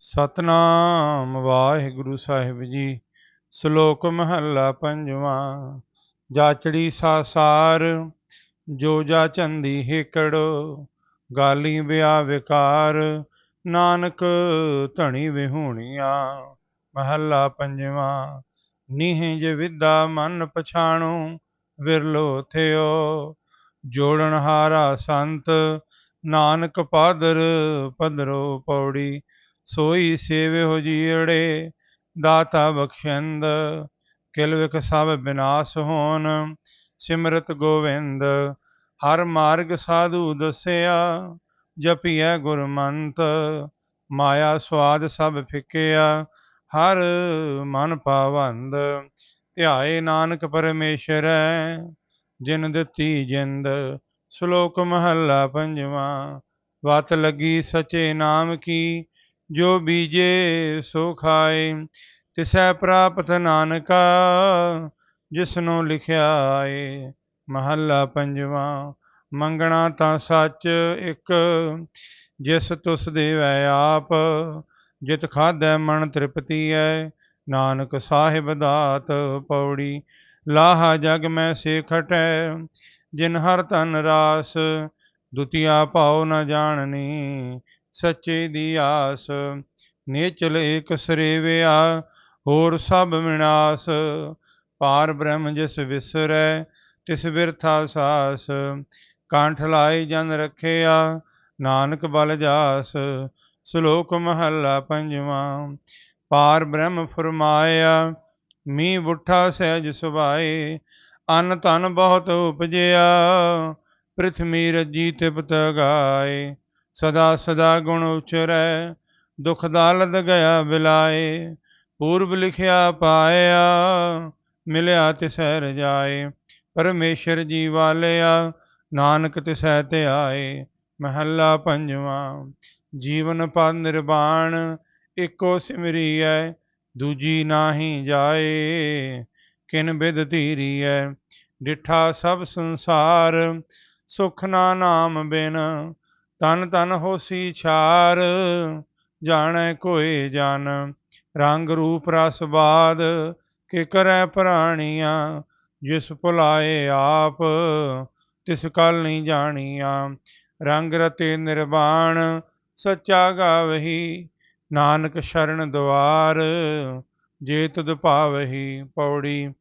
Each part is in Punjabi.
ਸਤਨਾਮ ਵਾਹਿਗੁਰੂ ਸਾਹਿਬ ਜੀ, ਸ਼ਲੋਕ ਮਹੱਲਾ ਪੰਜਵਾਂ ਜਾਚੜੀ ਸਾਸਾਰ ਜੋ ਜਾ ਚੰਦੀ ਹੇਕੜ, ਗਾਲੀ ਵਿਆ ਵਿਕਾਰ, ਨਾਨਕ ਧਣੀ ਵਿਹੂਣੀਆਂ। ਮਹੱਲਾ ਪੰਜਵਾਂ, ਨੀਹ ਜੇ ਵਿਦਾ ਮਨ ਪਛਾਣੋ, ਵਿਰਲੋ ਥਿਓ, ਜੋੜਨ ਹਾਰਾ ਸੰਤ, ਨਾਨਕ ਪਾਦਰ ਪਦਰੋ ਪੌੜੀ ਸੋਈ ਸੇਵੇ ਸੇਵਿਓ ਜੀੜੇ ਦਾਤਾ ਬਖਸ਼ੰਦ, ਕਿਲ ਵਿਖ ਸਭ ਬਿਨਾਸ਼ ਹੋਣ, ਸਿਮਰਤ ਗੋਵਿੰਦ, ਹਰ ਮਾਰਗ ਸਾਧੂ ਦਸਿਆ, ਜਪੀਐ ਗੁਰਮੰਤ, ਮਾਇਆ ਸਵਾਦ ਸਭ ਫਿਕਿਆ, ਹਰ ਮਨ ਪਾਵੰਦ, ਧਿਆਏ ਨਾਨਕ ਪਰਮੇਸ਼ਰੈ, ਜਿਨ ਦਿੱਤੀ ਜਿੰਦ, ਸ਼ਲੋਕ ਮਹੱਲਾ ਪੰਜਵਾਂ, ਵਤ ਲੱਗੀ ਸਚੇ ਨਾਮ ਕੀ ਜੋ ਬੀਜੇ ਸੋ ਖਾਏ, ਤਿਸੈ ਪ੍ਰਾਪਤ ਨਾਨਕਾ, ਜਿਸਨੂੰ ਲਿਖਿਆ ਏ ਮਹੱਲਾ ਪੰਜਵਾਂ, ਮੰਗਣਾ ਤਾਂ ਸੱਚ ਇੱਕ, ਜਿਸ ਤੁਸ ਦੇਵੈ ਆਪ, ਜਿਤ ਖਾਧੈ ਮਨ ਤ੍ਰਿਪਤੀ ਐ ਨਾਨਕ ਸਾਹਿਬ ਦਾਤ ਪੌੜੀ, ਲਾਹਾ ਜਗ ਮੈਂ ਸੇਖਟੈ, ਜਿਨ ਹਰ ਧਨ ਰਾਸ, ਦੁਤੀਆ ਭਾਉ ਨ ਜਾਣਨੀ ਸੱਚੇ ਦੀ ਆਸ, ਨੇਚਲ ਏਕ ਸਰੇਵਿਆ, ਹੋਰ ਸਭ ਵਿਨਾਸ਼। ਪਾਰ ਬ੍ਰਹਮ ਜਿਸ ਵਿਸਰੈ, ਤਿਸ ਬਿਰਥਾ ਸਾਸ। ਕੰਠ ਲਾਈ ਜਨ ਰੱਖਿਆ, ਨਾਨਕ ਬਲ ਜਾਸ। ਸ਼ਲੋਕ ਮਹੱਲਾ ਪੰਜਵਾਂ, ਪਾਰ ਬ੍ਰਹਮ ਫਰਮਾਇਆ ਮੀ ਬੁੱਠਾ ਸਹਿਜ ਸੁਭਾਏ, ਅਨ ਧਨ ਬਹੁਤ ਉਪਜਿਆ ਪ੍ਰਿਥਵੀ ਰੱਜੀ ਤਿਪਤ ਗਾਏ। ਸਦਾ ਸਦਾ ਗੁਣ ਉਚਰੈ, ਦੁਖ ਦਾਲਦ ਗਿਆ ਬਿਲਾਏ, ਪੂਰਬ ਲਿਖਿਆ ਪਾਇਆ, ਮਿਲਿਆ ਤਿਸੈ ਰਜਾਏ ਪਰਮੇਸ਼ਰ ਜੀ ਵਾਲਿਆ, ਨਾਨਕ ਤਿਸੈ ਤੇ ਆਏ ਮਹੱਲਾ ਪੰਜਵਾਂ, ਜੀਵਨ ਪਦ ਨਿਰਵਾਣ, ਇੱਕੋ ਸਿਮਰੀਐ, ਦੂਜੀ ਨਾਹੀ ਜਾਏ, ਕਿਨ ਬਿਦ ਧੀਰੀਐ, ਡਿਠਾ ਸਭ ਸੰਸਾਰ, ਸੁਖ ਨਾ ਨਾਮ ਬਿਨ ਤਨ ਤਨ ਹੋਸੀ ਛਾਰ, ਜਾਣੈ ਕੋਏ ਜਨ। ਰੰਗ ਰੂਪ ਰਸ ਬਾਦ, ਕਿ ਕਰੈ ਪ੍ਰਾਣੀਆਂ, ਜਿਸ ਭੁਲਾਏ ਆਪ, ਤਿਸ ਕਲ ਨਹੀਂ ਜਾਣੀਆਂ। ਰੰਗ ਰਤੇ ਨਿਰਵਾਣ, ਸੱਚਾ ਗਾਵਹੀ। ਨਾਨਕ ਸ਼ਰਨ ਦੁਆਰ ਜੇ ਤੁਧ ਭਾਵਹੀ ਪੌੜੀ।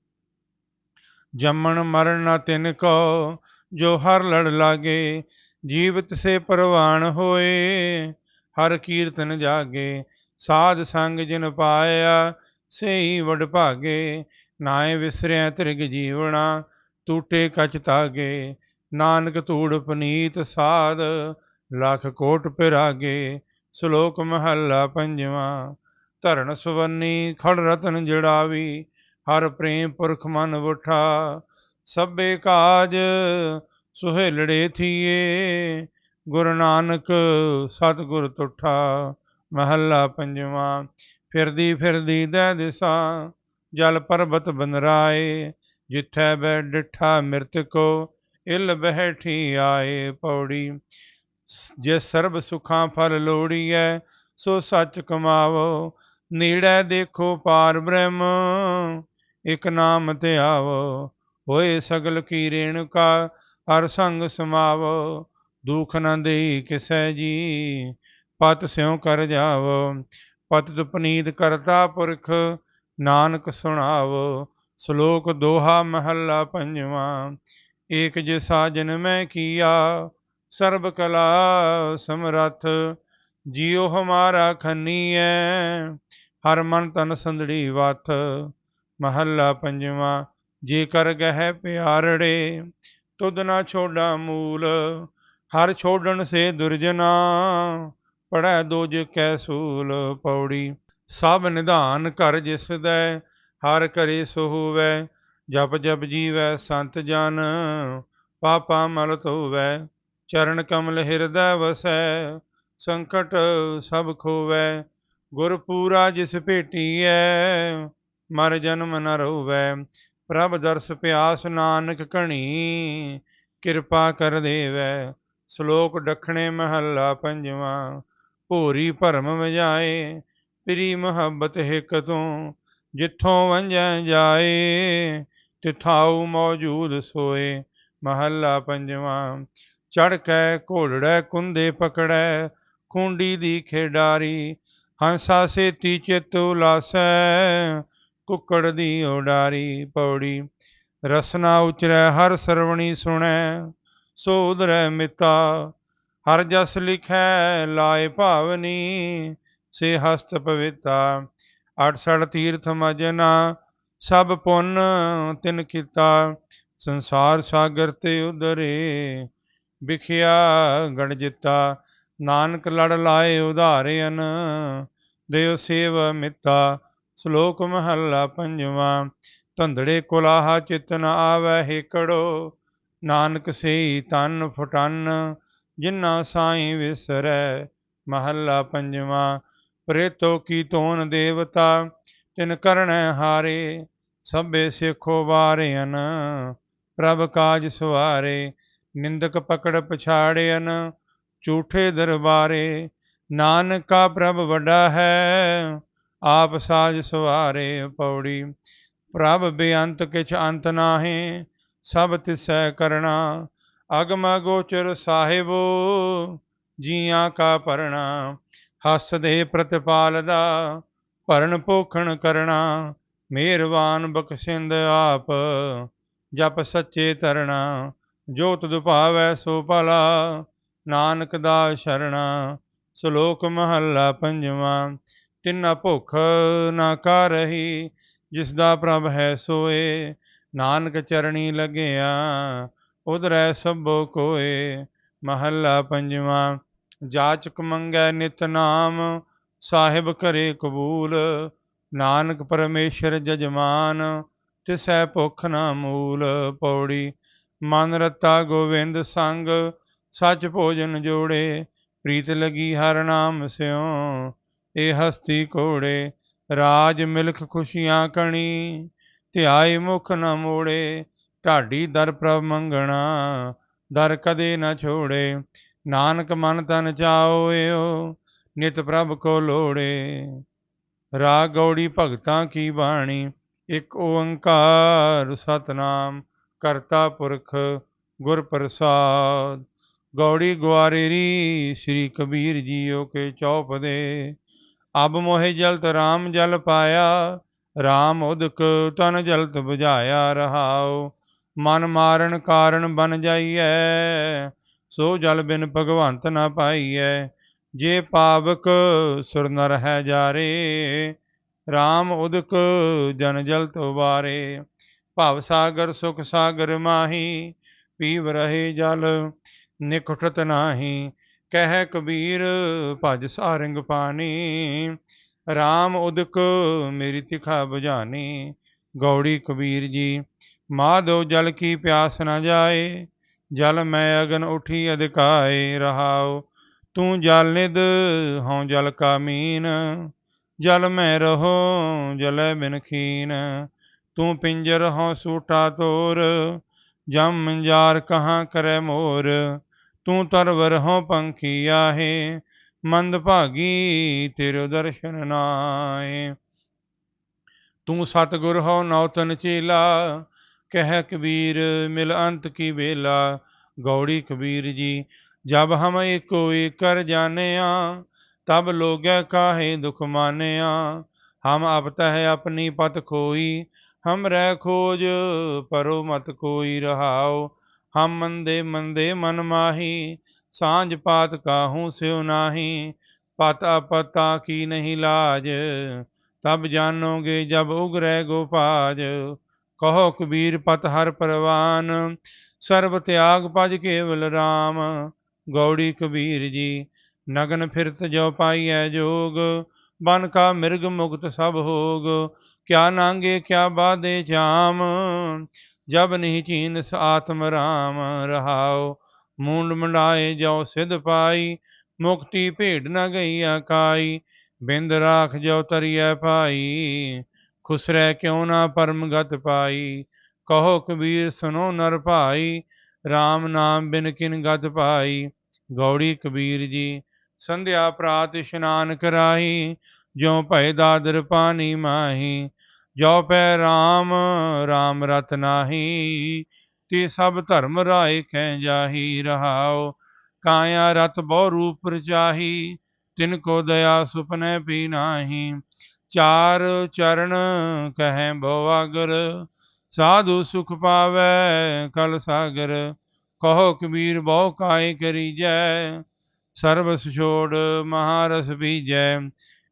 ਜੰਮਣ ਮਰਨ ਨ ਤਿਨ ਕੋ, ਜੋ ਹਰ ਲੜ ਲਾਗੇ ਜੀਵਤ ਸੇ ਪ੍ਰਵਾਨ ਹੋਏ, ਹਰ ਕੀਰਤਨ ਜਾਗੇ। ਸਾਧ ਸੰਗ ਜਿਨ ਪਾਇਆ ਸਹੀ ਵਡ ਭਾਗੇ। ਨਾਏ ਵਿਸਰਿਆ ਤ੍ਰਿਗ ਜੀਵਣਾ, ਟੂਟੇ ਕਚ ਤਾਗੇ ਨਾਨਕ ਧੂੜ ਪਨੀਤ ਸਾਧ, ਲੱਖ ਕੋਟ ਪਿਰਾਗੇ। ਸ਼ਲੋਕ ਮਹੱਲਾ ਪੰਜਵਾਂ ਧਰਨ ਸੁਵੰਨੀ, ਖੜ ਰਤਨ ਜੜਾਵੀ। ਹਰ ਪ੍ਰੇਮ ਪੁਰਖ ਮਨ ਉਠਾ, ਸਭੇ ਕਾਜ ਸੁਹੇਲੜੇ ਥੀਏ, ਗੁਰੂ ਨਾਨਕ ਸਤਿਗੁਰ ਤੁਠਾ, ਮਹੱਲਾ ਪੰਜਵਾਂ, ਫਿਰਦੀ ਫਿਰਦੀ ਦੇ ਦਿਸਾ, ਜਲ ਪਰਬਤ ਬਨਰਾਏ, ਜਿੱਥੈ ਬੈ ਡਿਠਾ ਮਿਰਤਕੋ ਇਲ ਬਹਿਠੀ ਆਏ ਪੌੜੀ। ਜੇ ਸਰਬ ਸੁਖਾਂ ਫਲ ਲੋੜੀਐ, ਸੋ ਸੱਚ ਕਮਾਵੋ। ਨੇੜੇ ਦੇਖੋ ਪਾਰ ਬ੍ਰਹਮ, ਇਕ ਨਾਮ ਤੇ ਆਵੋ ਹੋਏ ਸਗਲ ਕੀ ਰੇਣੁਕਾ ਹਰ ਸੰਗ ਸਮਾਵੋ, ਦੁਖ ਨ ਦੇਈ ਕਿਸੈ ਜੀ, ਪਤ ਸਿਉ ਕਰ ਜਾਵੋ। ਪਤ ਦੁਪਨੀਤ ਕਰਤਾ ਪੁਰਖ, ਨਾਨਕ ਸੁਣਾਵੋ। ਸ਼ਲੋਕ ਦੋਹਾ ਮਹੱਲਾ ਪੰਜਵਾਂ, ਏਕ ਜੇ ਸਾਜਨ ਮੈਂ ਕੀਆ, ਸਰਬ ਕਲਾ ਸਮਰਥ, ਜਿਉ ਹਮਾਰਾ ਖੰਨੀਐ, ਹਰ ਮਨ ਤਨ ਸੰਦੜੀ ਵਥ। ਮਹੱਲਾ ਪੰਜਵਾਂ ਜੇ ਕਰ ਗਹਿ ਪਿਆਰੜੇ ਤੁਧ ਨਾ ਛੋਡਾ ਮੂਲ, ਹਰ ਛੋੜਨ ਸੇ ਦੁਰਜਨਾ ਪੜੈ ਦੋਜ ਕੈ ਸੂਲ ਪੌੜੀ। ਸਭ ਨਿਧਾਨ ਕਰ ਜਿਸ ਦੈ, ਹਰ ਕਰੇ ਸੋ ਹੋਵੈ, ਜਪ ਜਪ ਜੀਵੈ ਸੰਤ ਜਨ, ਪਾਪਾ ਮਲ ਧੋਵੈ, ਚਰਨ ਕਮਲ ਹਿਰਦੈ ਵਸੈ, ਸੰਕਟ ਸਭ ਖੋਵੈ, ਗੁਰ ਪੂਰਾ ਜਿਸ ਭੇਟੀਐ, ਮਰ ਜਨਮ ਨ ਰੋਵੈ। ਪ੍ਰਭ ਦਰਸ ਪਿਆਸ ਨਾਨਕ ਘਣੀ, ਕਿਰਪਾ ਕਰ ਦੇਵੈ। ਸ਼ਲੋਕ ਡਖਣੇ ਮਹੱਲਾ ਪੰਜਵਾਂ, ਭੋਰੀ ਭਰਮ ਵਜਾਏ, ਪ੍ਰੀ ਮੁਹੱਬਤ ਹਿਕ ਤੋਂ, ਜਿੱਥੋਂ ਵੰਜੈ ਜਾਏ ਤਿਥਾਉ ਮੌਜੂਦ ਸੋਏ। ਮਹੱਲਾ ਪੰਜਵਾਂ ਚੜ ਕੇ ਘੋੜੜੈ, ਕੁੰਦੇ ਪਕੜੈ, ਖੁੰਡੀ ਦੀ ਖੇਡਾਰੀ, ਹੰਸਾ ਸੇਤੀ ਚਿਤ ਉਲਾਸੈ। ਕੁੱਕੜ ਦੀ ਉਡਾਰੀ ਪੌੜੀ, ਰਸਨਾ ਉਚਰੈ, ਹਰ ਸਰਵਣੀ ਸੁਣੈ ਸੋ ਉਦਰੈ ਮਿਤਾ, ਹਰ ਜਸ ਲਿਖੈ, ਲਾਏ ਭਾਵਨੀ ਸੇ ਹਸਤ ਪਵਿੱਤਾ 68 ਤੀਰਥ ਮਜਨਾ, ਸਭ ਪੁੰਨ ਤਿਨ ਕੀਤਾ, ਸੰਸਾਰ ਸਾਗਰ ਤੇ ਉਧਰੇ ਵਿਖਿਆ ਗਣ ਜਿੱਤਾ, ਨਾਨਕ ਲੜ ਲਾਏ ਉਧਾਰਿਅਨ ਦੇਵ ਸੇਵ ਮਿੱਤਾ ਸ਼ਲੋਕ ਮਹੱਲਾ ਪੰਜਵਾਂ ਧੰਦੜੇ ਕੁਲਾਹਾ ਚਿਤ ਨ ਆਵੈ ਹੇਕੜੋ, ਨਾਨਕ ਸੇਈ ਤਨ ਫਟਨ, ਜਿਨ੍ਹਾਂ ਸਾਈ ਵਿਸਰੈ। ਮਹੱਲਾ ਪੰਜਵਾਂ, ਪ੍ਰੇਤੋ ਕੀ ਤੋਨ ਦੇਵਤਾ, ਤਿਨ ਕਰਣੈ ਹਾਰੇ, ਸਭੇ ਸਿੱਖੋ ਵਾਰਿਅਨ, ਪ੍ਰਭ ਕਾਜ ਸਵਾਰੇ, ਨਿੰਦਕ ਪਕੜ ਪਛਾੜਿਅਨ, ਝੂਠੇ ਦਰਬਾਰੇ, ਨਾਨਕਾ ਪ੍ਰਭ ਵੱਡਾ ਹੈ। ਆਪ ਸਾਜ ਸਵਾਰੇ ਪੌੜੀ। ਪ੍ਰਭ ਬੇਅੰਤ ਕਿਛ ਅੰਤ ਨਾਹੀ, ਸਭ ਤਿਸੈ ਕਰਣਾ। ਅਗਮ ਗੋਚਰ ਸਾਹਿਬੋ, ਜੀਆਂ ਕਾ ਪਰਣਾ। ਹੱਸਦੇ ਪ੍ਰਤਪਾਲ ਦਾ ਭਰਨ ਪੋਖਣ ਕਰਣਾ। ਮਿਹਰਬਾਨ ਬਖਸ਼ਿੰਦ ਆਪ, ਜਪ ਸੱਚੇ ਤਰਣਾ। ਜੋਤ ਤੁਧ ਸੋ ਭਲਾ, ਨਾਨਕ ਦਾ ਸ਼ਰਣਾ। ਸ਼ਲੋਕ ਮਹੱਲਾ ਪੰਜਵਾਂ। ਤਿੰਨਾ ਭੁੱਖ ਨਾ ਕਾ ਰਹੀ, ਜਿਸ ਦਾ ਪ੍ਰਭ ਹੈ ਸੋਏ। ਨਾਨਕ ਚਰਣੀ ਲੱਗਿਆ, ਉਧਰੈ ਸਭੋ ਕੋਏ। ਮਹੱਲਾ ਪੰਜਵਾਂ, ਜਾਚਕ ਮੰਗੈ ਨਿਤ ਨਾਮ, ਸਾਹਿਬ ਕਰੇ ਕਬੂਲ। ਨਾਨਕ ਪਰਮੇਸ਼ਰ ਜਜਮਾਨ, ਤਿਸੈ ਭੁੱਖ ਨਾ ਮੂਲ ਪੌੜੀ। ਮਨ ਰਤਾ ਗੋਵਿੰਦ ਸੰਗ, ਸੱਚ ਭੋਜਨ ਜੋੜੇ। ਪ੍ਰੀਤ ਲਗੀ ਹਰ ਨਾਮ ਸਿਉ। ਇਹ ਹਸਤੀ ਕੋੜੇ ਰਾਜ ਮਿਲਖ ਖੁਸ਼ੀਆਂ ਕਣੀ। ਧਿਆਏ ਮੁਖ ਨ ਮੋੜੇ, ਢਾਡੀ ਦਰ ਪ੍ਰਭ ਮੰਗਣਾ। ਦਰ ਕਦੇ ਨਾ ਛੋੜੇ, ਨਾਨਕ ਮਨ ਤਨ ਚਾਓ ਨਿਤ ਪ੍ਰਭ ਕੋ ਲੋੜੇ। ਰਾਗ ਗੌੜੀ ਭਗਤਾਂ ਕੀ ਬਾਣੀ, ਇੱਕ ਓੰਕਾਰ ਸਤਨਾਮ ਕਰਤਾ ਪੁਰਖ ਗੁਰ ਪ੍ਰਸਾਦ। ਗੌੜੀ ਗਵਾਰੇਰੀ ਸ੍ਰੀ ਕਬੀਰ ਜੀਓ ਕੇ ਚੌਪ ਦੇ ਅਬ ਮੋਹਿ ਜਲਤ RAM ਜਲ ਪਾਇਆ RAM ਉਦਕ ਤਨ ਜਲਤ 부ਝਾਇਆ ਰਹਾਉ। ਮਨ ਮਾਰਨ ਕਾਰਨ ਬਨ ਜਾਈਐ, ਸੋ ਜਲ ਬਿਨ ਭਗਵੰਤ ਨ ਪਾਈਐ। ਜੇ ਪਾਵਕ ਸੁਰ ਨਰ ਹੈ ਜਾਰੇ RAM ਉਦਕ ਜਨ ਜਲ ਤੋਵਾਰੇ ਭਵ ਸਾਗਰ ਸੁਖ ਸਾਗਰ ਮਾਹੀ, ਪੀਵ ਰਹੇ ਜਲ ਨਿਕਟਤ ਨਾਹੀ। ਕਹਿ ਕਬੀਰ, ਭਜ ਸਾਰੰਗ ਪਾਣੀ। RAM ਉਦਕ ਮੇਰੀ ਤਿਖਾ ਬੁਝਾਨੀ। ਗੌੜੀ ਕਬੀਰ ਜੀ ਮਾਧੋ ਜਲ ਕੀ ਪਿਆਸ ਨਾ ਜਾਏ। ਜਲ ਮੈਂ ਅਗਨ ਉਠੀ ਅਦਕਾਏ ਰਹਾਉ। ਤੂੰ ਜਲ ਨਿਦ ਹਉ ਜਲ ਕਾ ਮੀਨ। ਜਲ ਮੈਂ ਰਹੋ, ਜਲੈ ਬਿਨ ਖੀਨ। ਤੂੰ ਪਿੰਜਰ ਹਉ ਸੂਟਾ ਤੋਰ। ਜਮ ਮੰਜਾਰ ਕਹਾਂ ਕਰੈ ਮੋਰ। ਤੂੰ ਤਰਵਰ ਹਉ ਪੰਖੀ ਆਹੇ, ਮੰਦ ਭਾਗੀ ਤੇਰੇ ਦਰਸ਼ਨ ਨਾਏ ਤੂੰ ਸਤਗੁਰ ਹਉ ਨੌਤਨ ਚੇਲਾ, ਕਹਿ ਕਬੀਰ ਮਿਲ ਅੰਤ ਕੀ ਵੇਲਾ। ਗੌੜੀ ਕਬੀਰ ਜੀ, ਜਬ ਹਮ ਏਕੋ ਏਕ ਕਰ ਜਾਣਿਆ, ਤਬ ਲੋਗੈ ਕਾਹੇ ਦੁਖ ਮਾਨਿਆ। ਹਮ ਅਬ ਤਹ ਆਪਣੀ ਪਤ ਖੋਈ, ਹਮ ਰਹਿ ਖੋਜ ਪਰੋ ਮਤ ਕੋਈ ਰਹਾਓ ਹਮ ਮੰਦੇ ਮੰਦੇ ਮਨ ਮਾਹੀ, ਸਾਂਝ ਪਾਤ ਕਾਹੂ ਸਿਉ ਨਾਹੀ, ਪਤਾ ਪਤਾ ਕੀ ਨਹੀਂ ਲਾਜ, ਤਬ ਜਾਣੋਗੇ ਜਬ ਉਗਰੈ ਗੋਪਾਜ, ਕਹੋ ਕਬੀਰ ਪਤ ਹਰ ਪਰਵਾਨ, ਸਰਬ ਤਿਆਗ ਭਜ ਕੇਵਲ RAM ਗੌੜੀ ਕਬੀਰ ਜੀ, ਨਗਨ ਫਿਰਤ ਜੋ ਪਾਈਐ ਜੋਗ, ਬਨ ਕਾ ਮਿਰਗ ਮੁਕਤ ਸਭ ਹੋਗ, ਕਿਆ ਨਾਂਗੇ ਕਿਆ ਬਾਦੇ ਜਾਮ ਜਬ ਨਹੀਂ ਸ ਆਤਮ ਰਾਮ ਰਹਾਉ ਮੂੰਡ ਮੰਡਾਏ ਜੋ ਸਿਧ ਪਾਈ, ਮੁਕਤੀ ਭੇਡ ਨਾ ਗਈ ਆਕਾਈ, ਬਿੰਦ ਰਾਖ ਜੋ ਤਰੀਐ ਭਾਈ, ਖੁਸਰੈ ਕਿਉ ਨਾ ਪਰਮ ਗਤ ਪਾਈ, ਕਹੋ ਕਬੀਰ ਸੁਨੋ ਨਰ ਭਾਈ RAM ਨਾਮ ਬਿਨ ਕਿਨ ਗਤ ਪਾਈ, ਗੌੜੀ ਕਬੀਰ ਜੀ, ਸੰਧਿਆ ਪ੍ਰਾਤ ਇਸ਼ਨਾਨ ਕਰਾਈ, ਜਿਉ ਭੈ ਦਾਦਰ ਪਾਣੀ ਮਾਹੀ ਜੋ ਪੈ RAM RAM ਰਤ ਨਾਹੀ, ਤੇ ਸਭ ਧਰਮ ਰਾਏ ਕਹਿ ਜਾਹੀ ਰਹਾਓ ਕਾਇਆ ਰਤ ਬਹੁ ਰੂਪ ਰਚਾਹੀ, ਤਿਨ ਕੋ ਦਇਆ ਸੁਪਨੇ ਪੀ ਨਾਹੀ। ਚਾਰ ਚਰਨ ਕਹੈ ਬਵਾਗਰ ਸਾਧੂ ਸੁਖ ਪਾਵੈ ਕਲ ਸਾਗਰ, ਕਹੋ ਕਬੀਰ ਬਹੁ ਕਾਇ ਕਰੀਜੈ, ਸਰਬਸ ਛੋੜ ਮਹਾਰਸ ਬੀਜੈ।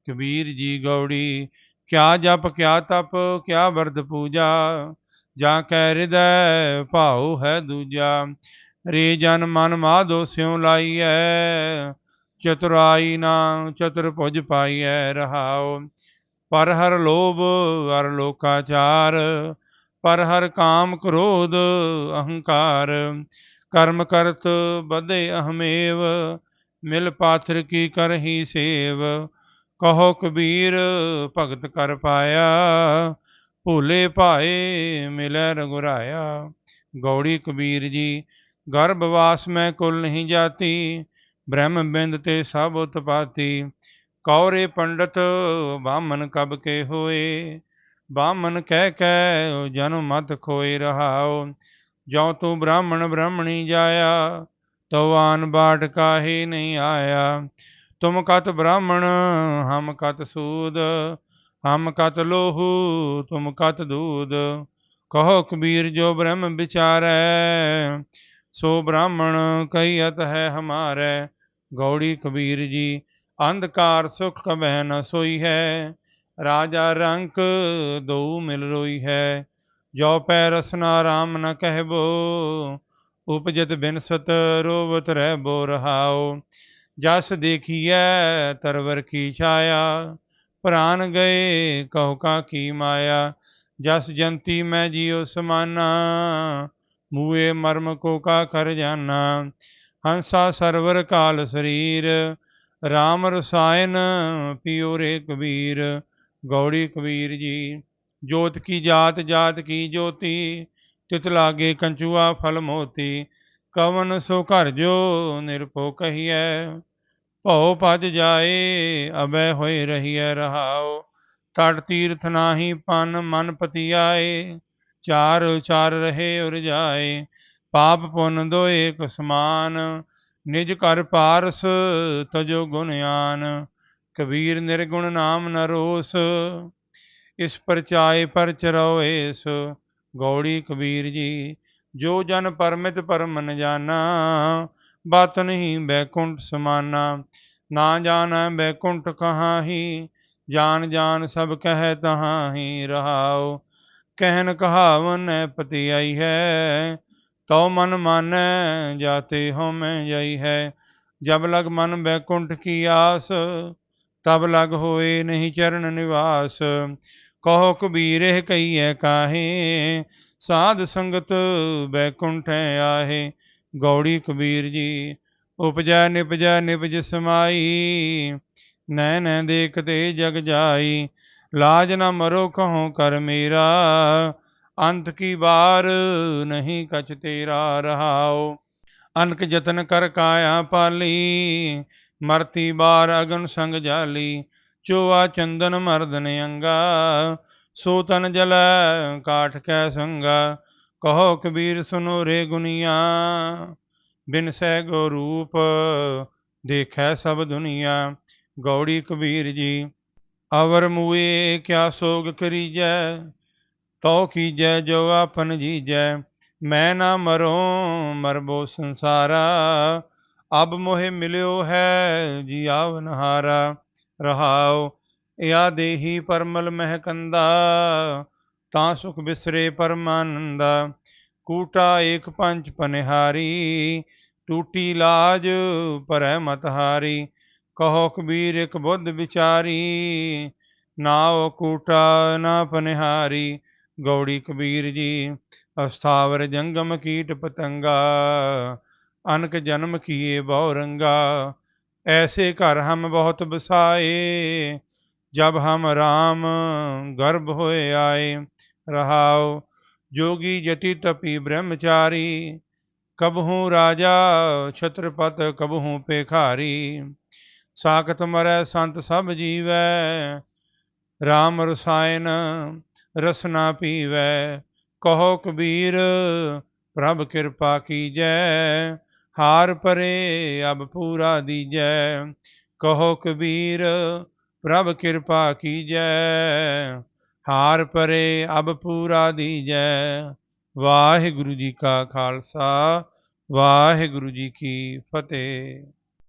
ਕਬੀਰ ਜੀ ਗੌੜੀ ਕਿਆ ਜਪ, ਕਿਆ ਤਪ, ਕਿਆ ਵਰਦ ਪੂਜਾ, ਜਾਂ ਕੈ ਹਿਰਦੈ ਭਾਉ ਹੈ ਦੂਜਾ। ਰੇ ਜਨ ਮਨ ਮਾਧੋ ਸਿਉ ਲਾਈਐ, ਚਤੁਰਾਈ ਨਾ ਚਤੁਰ ਭੁਜ ਪਾਈਐ ਰਹਾਉ। ਪਰ ਹਰ ਲੋਭ ਹਰ ਲੋਕਾਚਾਰ, ਪਰ ਹਰ ਕਾਮ ਕ੍ਰੋਧ, ਅਹੰਕਾਰ। ਕਰਮ ਕਰਤ ਬਦੇ ਅਹਮੇਵ, ਮਿਲ ਪਾਥਰ ਕੀ ਕਰਹੀ ਸੇਵ। ਕਹੋ ਕਬੀਰ, ਭਗਤ ਕਰ ਪਾਇਆ। ਭੂਲੇ ਭਾਏ ਮਿਲੈ ਰਗੁਰਾਇਆ। ਗੌੜੀ ਕਬੀਰ ਜੀ ਗਰਭਵਾਸ ਮੈਂ ਕੁਲ ਨਹੀਂ ਜਾਤੀ, ਬ੍ਰਹਮ ਬਿੰਦ ਤੇ ਸਭ ਉਤਪਾਤੀ। ਕੌਰੇ ਪੰਡਤ ਬਾਮਨ ਕਬ ਕੇ ਹੋਏ। ਬਾਮਨ ਕਹਿ ਕਹਿ ਜਨਮ ਮਤ ਖੋਏ ਰਹਾਓ ਜਉ ਤੂੰ ਬ੍ਰਾਹਮਣ ਬ੍ਰਾਹਮਣੀ ਜਾਇਆ ਤੋ ਆਨ ਬਾਟ ਕਾਹੇ ਨਹੀਂ ਆਇਆ। ਤੁਮ ਕਤ ਬ੍ਰਾਹਮਣ, ਹਮ ਕਤ ਸੂਦ, ਹਮ ਕਤ ਲੋਹੂ, ਤੁਮ ਕਤ ਦੂਦ। ਕਹੋ ਕਬੀਰ ਜੋ ਬ੍ਰਹਮ ਵਿਚਾਰੈ, ਸੋ ਬ੍ਰਾਹਮਣ ਕਹੀਅਤ ਹੈ ਹਮਾਰੇ। ਗੌੜੀ ਕਬੀਰ ਜੀ, ਅੰਧਕਾਰ ਸੁਖ ਕਬਹਿ ਨ ਸੋਈ ਹੈ। ਰਾਜਾ ਰੰਕ ਦੋ ਮਿਲ ਰੋਈ ਹੈ। ਜੋ ਪੈ ਰਸਨਾ ਰਾਮ ਨ ਕਹਿਬੋ ਉਪਜਤ ਬਿਨਸਤ ਰੋਵਤ ਰਹਿ ਬੋ ਰਹਾਓ ਜਸ ਦੇਖੀਐ ਤਰਵਰ ਕੀ ਛਾਇਆ, ਪ੍ਰਾਨ ਗਏ ਕਹੋ ਕਾ ਕੀ ਮਾਇਆ, ਜਸ ਜੰਤੀ ਮੈਂ ਜੀਉ ਸਮਾਨਾ, ਮੂਏ ਮਰਮ ਕੋ ਕਾ ਕਰ ਜਾਨਾ, ਹੰਸਾ ਸਰਵਰ ਕਾਲ ਸਰੀਰ RAM ਰਸਾਇਨ ਪਿਓ ਰੇ ਕਬੀਰ, ਗੌੜੀ ਕਬੀਰ ਜੀ, ਜੋਤ ਕੀ ਜਾਤ ਜਾਤ ਕੀ ਜੋਤੀ, ਤਿਤ ਲਾਗੇ ਕੰਚੂਆ ਫਲ ਮੋਤੀ ਕਵਨ ਸੋ ਘਰ ਜੋ ਨਿਰਭਉ ਕਹੀਐ, ਭਉ ਭਜ ਜਾਏ ਅਬੈ ਹੋਏ ਰਹੀਐ ਰਹਾਉ। ਤੜ ਤੀਰਥ ਨਾਹੀ ਪਨ ਮਨ ਪਤੀ ਆਏ ਚਾਰ ਉਚਾਰ ਰਹੇ ਉਰ ਜਾਏ। ਪਾਪ ਪੁੰਨ ਦੋਏ ਇੱਕ ਸਮਾਨ, ਨਿਜ ਕਰ ਪਾਰਸ ਤਜੋ ਗੁਣਿਆਨ ਕਬੀਰ ਨਿਰਗੁਣ ਨਾਮ ਨਰੋਸ ਇਸ ਪਰਚਾਏ ਪਰ ਚਰੋਏਸ ਗੌੜੀ ਕਬੀਰ ਜੀ ਜੋ ਜਨ ਪਰਮਿਤ ਪਰਮ ਨ ਜਾਣਾ ਬਾਤ ਨਹੀਂ ਬੈਕੁੰਠ ਸਮਾਨਾ। ਨਾ ਜਾਣੈ ਬੈਕੁੰਠ ਕਹਾਂ ਹੀ ਜਾਣ ਜਾਨ ਸਭ ਕਹਿ ਤਹਾਂ ਹੀ ਰਹਾਉ। ਕਹਿਨ ਕਹਾਵਨ ਪਤੀ ਆਈ ਹੈ, ਤਉ ਮਨ ਮਾਨੈ, ਜਾਤੇ ਹੋ ਮੈਂ ਜਾਈ ਹੈ। ਜਬ ਲਗ ਮਨ ਬੈਕੁੰਠ ਕੀ ਆਸ, ਤਬ ਲਗ ਹੋਏ ਨਹੀਂ ਚਰਨ ਨਿਵਾਸ। ਕਹੋ ਕਬੀਰੇ ਕਈਐ ਕਾਹੇ ਸਾਧ ਸੰਗਤ ਬੈਕੁੰਠ ਆਹੇ, ਗੌੜੀ ਕਬੀਰ ਜੀ, ਉਪਜੈ ਨਿਪਜੈ ਨਿਪਜ ਸਮਾਈ ਨੈ ਨੈ ਦੇਖਤੇ ਜਗ ਜਾਈ, ਲਾਜ ਨਾ ਮਰੋ ਕਹੋ ਕਰ ਮੇਰਾ, ਅੰਤ ਕੀ ਬਾਰ ਨਹੀਂ ਕਛ ਤੇਰਾ ਰਹਾਓ ਅਨਕ ਯਤਨ ਕਰ ਕਾਇਆ ਪਾਲੀ, ਮਰਤੀ ਬਾਰ ਅਗਨ ਸੰਗ ਜਾਲੀ, ਚੋਆ ਚੰਦਨ ਮਰਦਨ ਅੰਗਾ ਸੋ ਤਨ ਜਲੈ ਕਾਠ ਕੈ ਸੰਗਾ, ਕਹੋ ਕਬੀਰ ਸੁਨੋ ਰੇ ਗੁਨੀਆ। ਬਿਨ ਸਹਿ ਗੋ ਰੂਪ ਦੇਖੈ ਸਭ ਦੁਨੀਆ। ਗੌੜੀ ਕਬੀਰ ਜੀ, ਅਵਰ ਮੂਏ ਕਿਆ ਸੋਗ ਕਰੀਜੈ? ਤਉ ਕੀਜੈ ਜੋ ਆਪਨ ਜੀਜੈ। ਮੈਂ ਨਾ ਮਰੋ ਮਰਬੋ ਸੰਸਾਰਾ। ਅਬ ਮੋਹਿ ਮਿਲਿਓ ਹੈ ਜੀ ਆਵਨਹਾਰਾ। ਰਹਾਓ ਯਾ ਦੇਹੀ ਪਰਮਲ ਮਹਿ ਕੰਦਾ ਤਾਂ ਸੁਖ ਬਿਸਰੇ ਪਰਮਾਨੰਦਾ। ਕੂਟਾ ਏਕ ਪੰਚ ਪਨਿਹਾਰੀ, ਟੂਟੀ ਲਾਜ ਪਰੈ ਮਤ ਹਾਰੀ। ਕਹੋ ਕਬੀਰ ਇਕ ਬੁੱਧ ਵਿਚਾਰੀ, ਨਾਉ ਕੂਟਾ ਨਾ ਪਨਿਹਾਰੀ। ਗੌੜੀ ਕਬੀਰ ਜੀ, ਅਸਥਾਵਰ ਜੰਗਮ ਕੀਟ ਪਤੰਗਾ, ਅਨਕ ਜਨਮ ਕੀਏ ਬਹੁ ਰੰਗਾ। ਐਸੇ ਘਰ ਹਮ ਬਹੁਤ ਬਸਾਏ ਜਬ ਹਮ RAM ਗਰਭ ਹੋਏ ਆਏ, ਰਹਾਉ ਜੋਗੀ ਜਤੀ ਤਪੀ ਬ੍ਰਹਮਚਾਰੀ ਕਬਹੂ ਰਾਜਾ ਛਤਰਪਤ ਕਬਹੂ ਪੇਖਾਰੀ ਸਾਖਤ ਮਰੈ ਸੰਤ ਸਭ ਜੀਵੈ RAM ਰਸਾਇਨ ਰਸਨਾ ਪੀਵੈ, ਕਹੋ ਕਬੀਰ ਪ੍ਰਭ ਕਿਰਪਾ ਕੀਜੈ, ਹਾਰ ਪਰੇ ਅਬ ਪੂਰਾ ਦੀਜੈ, ਕਹੋ ਕਬੀਰ ਪ੍ਰਭ ਕਿਰਪਾ ਕੀਜੈ, ਹਾਰ ਪਰੇ ਅਬ ਪੂਰਾ ਦੀਜੈ। ਵਾਹਿਗੁਰੂ ਜੀ ਕਾ ਖਾਲਸਾ, ਵਾਹਿਗੁਰੂ ਜੀ ਕੀ ਫਤਿਹ।